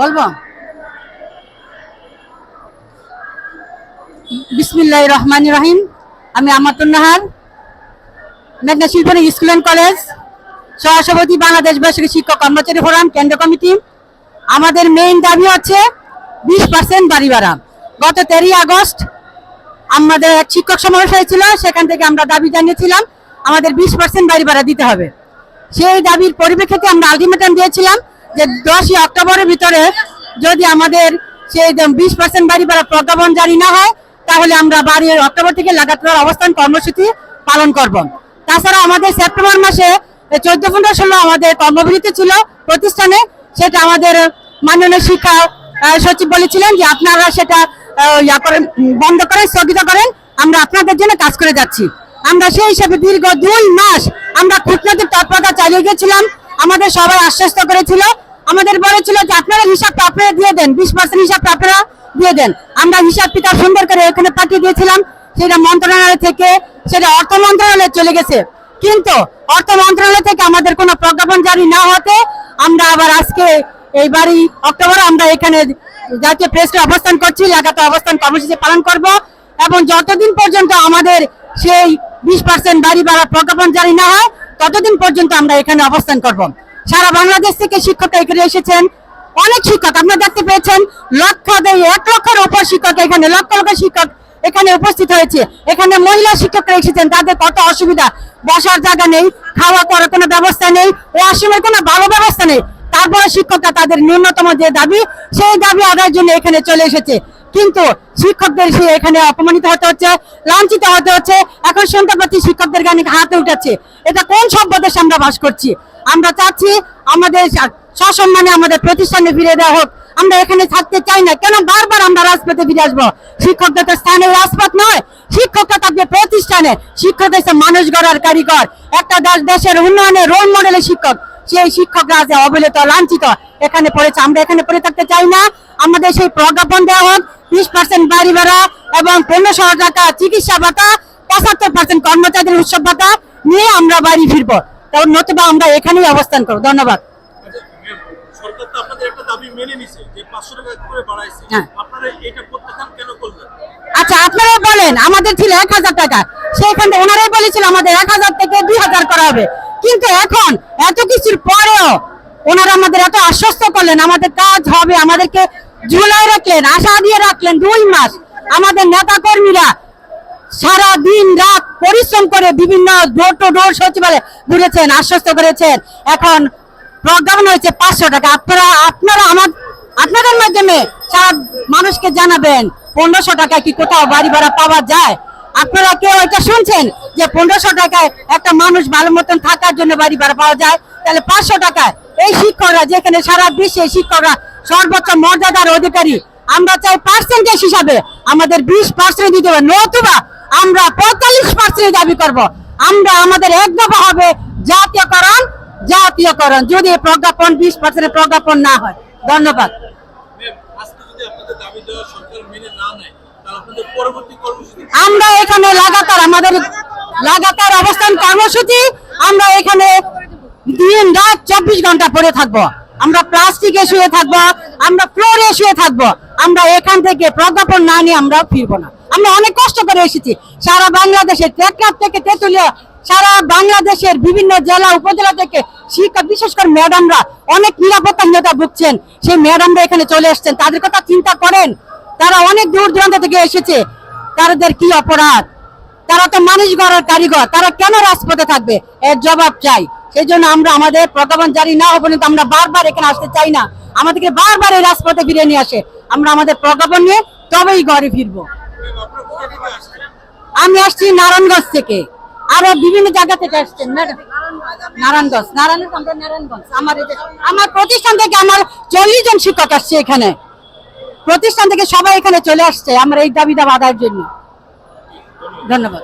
বলব? বিসমিল্লাহ রহমান রহিম। আমি আমাতুন নাহার, মেঘনা শিল্পনী স্কুল অ্যান্ড কলেজ, সহসভাপতি বাংলাদেশ বেসরকারি শিক্ষক কর্মচারী ফোরাম, কেন্দ্র কমিটি। আমাদের মেইন দাবি হচ্ছে বিশ পার্সেন্ট বাড়ি ভাড়া। গত তেরোই আগস্ট আমাদের এক শিক্ষক সমাবেশ হয়েছিল, সেখান থেকে আমরা দাবি জানিয়েছিলাম, আমাদের বিশ পার্সেন্ট বাড়ি ভাড়া দিতে হবে। সেই দাবির পরিপ্রেক্ষিতে আমরা আলটিমেটাম দিয়েছিলাম যে দশই অক্টোবরের ভিতরে যদি আমাদের সেই বিশ পার্সেন্ট বাড়ি ভাড়া প্রজ্ঞাপন জারি না হয়, তাহলে আমরা বাড়ি অক্টোবর থেকে লাগাতার অবস্থান কর্মসূচি পালন করব। তাছাড়া আমাদের সেপ্টেম্বর মাসে চোদ্দ পনেরো ষোলো আমাদের কর্মবিরতি ছিল প্রতিষ্ঠানে, সেটা আমাদের মাননীয় শিক্ষা সচিব বলেছিলেন যে আপনারা সেটা বন্ধ করেন, স্থগিত করেন, আমরা আপনাদের জন্য কাজ করে যাচ্ছি। আমরা সেই হিসাবে দীর্ঘ দুই মাস আমরা কূটনৈতিক তৎপরতা চালিয়ে গেছিলাম আমাদের সবাই আশ্বস্ত করেছিল। আমাদের বলেছিল যে আপনারা হিসাবটা আপনারা দিয়ে দেন, বিশ পার্সেন্ট হিসাবটা আপনারা দিয়ে দেন। আমরা হিসাব কিতাব সুন্দর করে এখানে পাঠিয়ে দিয়েছিলাম। সেটা মন্ত্রণালয় থেকে, সেটা অর্থ মন্ত্রণালয়ে চলে গেছে। কিন্তু অর্থ মন্ত্রণালয় থেকে আমাদের কোনো প্রজ্ঞাপন জারি না হতে আমরা আবার আজকে এই বাড়ি অক্টোবর আমরা এখানে জাতীয় প্রেসে অবস্থান করছি, লাগাতার অবস্থান কর্মসূচি পালন করব। এবং যতদিন পর্যন্ত আমাদের সেই বিশ পার্সেন্ট বাড়ি ভাড়া প্রজ্ঞাপন জারি না হয়, ততদিন পর্যন্ত আমরা এখানে অবস্থান করব। সারা বাংলাদেশ থেকে শিক্ষক এখানে এসেছেন, অনেক শিক্ষক আপনারা দেখতে পেয়েছেন লক্ষ এক লক্ষের উপর শিক্ষক এখানে, লক্ষ লক্ষ শিক্ষক এখানে উপস্থিত হয়েছে। এখানে মহিলা শিক্ষকরা এসেছেন, তাদের কত অসুবিধা? বসার জায়গা নেই, খাওয়া করার কোনো ব্যবস্থা নেই, ওয়াশরুমের কোনো ভালো ব্যবস্থা নেই। তারপরে শিক্ষকরা তাদের ন্যূনতম যে দাবি, সেই দাবি আদায়ের জন্য এখানে চলে এসেছে। কিন্তু শিক্ষকদের সে এখানে অপমানিত হতে হচ্ছে, লাঞ্ছিত হতে হচ্ছে এখন পাচ্ছি শিক্ষকদের গানে হাতে উঠেছে। এটা কোন সভ্য দেশে আমরা বাস করছি? আমরা চাচ্ছি আমাদের সসম্মানে আমাদের প্রতিষ্ঠানে ফিরে দেওয়া হোক। আমরা এখানে থাকতে চাই না। কেন বারবার আমরা রাজপথে ফিরে আসব? শিক্ষকদের তো স্থানীয় রাজপথ নয়। শিক্ষকরা থাকবে প্রতিষ্ঠানে। শিক্ষক হচ্ছে মানুষ গড়ার কারিগর। একটা দেশ- দেশের উন্নয়নের রোল মডেলের শিক্ষক। সেই শিক্ষকরা আছে অবহেলিত, লাঞ্ছিত। এখানে পড়েছে, আমরা এখানে পড়ে থাকতে চাই না। আমাদের সেই প্রজ্ঞাপন দেওয়া হোক। বিশ পার্সেন্ট বাড়ি ভাড়া এবং পনেরোশো টাকা চিকিৎসা ভাতা পঁচাত্তর পার্সেন্ট কর্মচারীদের উৎসব ভাতা নিয়ে আমরা বাড়ি ফিরবো। তখন নতুবা আমরা এখানেই অবস্থান করব। ধন্যবাদ। সরকার তো আপনাদের একটা দাবি মেনে নিছে যে পাঁচশো টাকা করে বাড়াইছে। হ্যাঁ। আপনারা এটা প্রত্যাখ্যান কেন করলেন? আচ্ছা আপনারা বলেন আমাদের ছিল এক হাজার টাকা। সেখানে ওনারাই বলেছিল আমাদের এক হাজার থেকে দুই হাজার করা হবে। কিন্তু এখন এত কিছুর পরেও ওনারা আমাদের এত আশ্বস্ত করলেন আমাদের কাজ হবে আমাদেরকে ঝুলাই রাখলেন আশা দিয়ে রাখলেন দুই মাস। আমাদের নেতা কর্মীরা সারা দিন রাত পরিশ্রম করে বিভিন্ন ডোর টু ডোর সচিবালয়ে ঘুরেছেন, আশ্বস্ত করেছেন। এখন প্রজ্ঞাপন হয়েছে পাঁচশো টাকা। আপনারা আপনারা আমার, আপনাদের মাধ্যমে সারা মানুষকে জানাবেন, পনেরোশো টাকা কি কোথাও বাড়ি ভাড়া পাওয়া যায়? আপনারা কেউ এটা শুনছেন যে পনেরোশো টাকায় একটা মানুষ ভালো মতন থাকার জন্য বাড়ি ভাড়া পাওয়া যায়? তাহলে পাঁচশো টাকায় এই শিক্ষকরা যেখানে সারা বিশ্বে শিক্ষকরা সর্বোচ্চ মর্যাদার অধিকারী, আমরা চাই পার্সেন্টেজ হিসাবে আমাদের বিশ পার্সেন্ট দিতে হবে। নতুবা আমরা পঁয়তাল্লিশ পার্সেন্ট দাবি করব। আমরা আমাদের এক দফা হবে জাতীয়করণ জাতীয়করণ। যদি প্রজ্ঞাপন বিশ পার্সেন্ট প্রজ্ঞাপন না হয়। ধন্যবাদ। আমরা এখানে লাগাতার আমাদের লাগাতার অবস্থান কর্মসূচি আমরা এখানে দিন রাত চব্বিশ ঘণ্টা পরে থাকব। আমরা প্লাস্টিকে শুয়ে থাকব আমরা ফ্লোরে শুয়ে থাকব। আমরা এখান থেকে প্রজ্ঞাপন না নিয়ে আমরা ফিরবো না। আমরা অনেক কষ্ট করে এসেছি। সারা বাংলাদেশের টেকনাফ থেকে তেঁতুলিয়া, সারা বাংলাদেশের বিভিন্ন জেলা, উপজেলা থেকে শিক্ষক বিশেষ করে ম্যাডামরা অনেক নিরাপত্তাহীনতা ভুগছেন। সেই ম্যাডামরা এখানে চলে এসেছেন তাদের কথা চিন্তা করেন। তারা অনেক দূর দূরান্ত থেকে এসেছে। তাদের কি অপরাধ? তারা তো মানুষ গড়ার কারিগর। তারা কেন রাজপথে থাকবে? এর জবাব চাই। সেই জন্য আমরা আমাদের প্রজ্ঞাপন জারি না হওয়া পর্যন্ত আমরা বারবার এখানে আসতে চাই না। আমাদেরকে বারবার এই রাজপথে ফিরে নিয়ে আসে। আমরা আমাদের প্রজ্ঞাপন নিয়ে তবেই ঘরে ফিরবো। আমি আসছি নারায়ণগঞ্জ থেকে। আরও বিভিন্ন জায়গা থেকে আসছেন, ম্যাডাম। নারায়ণগঞ্জ নারায়ণগঞ্জ। আমরা প্রতিষ্ঠান থেকে আমার চল্লিশ জন শিক্ষক আসছে এখানে। প্রতিষ্ঠান থেকে সবাই এখানে চলে আসছে আমার এই দাবি বাধার জন্য। ধন্যবাদ।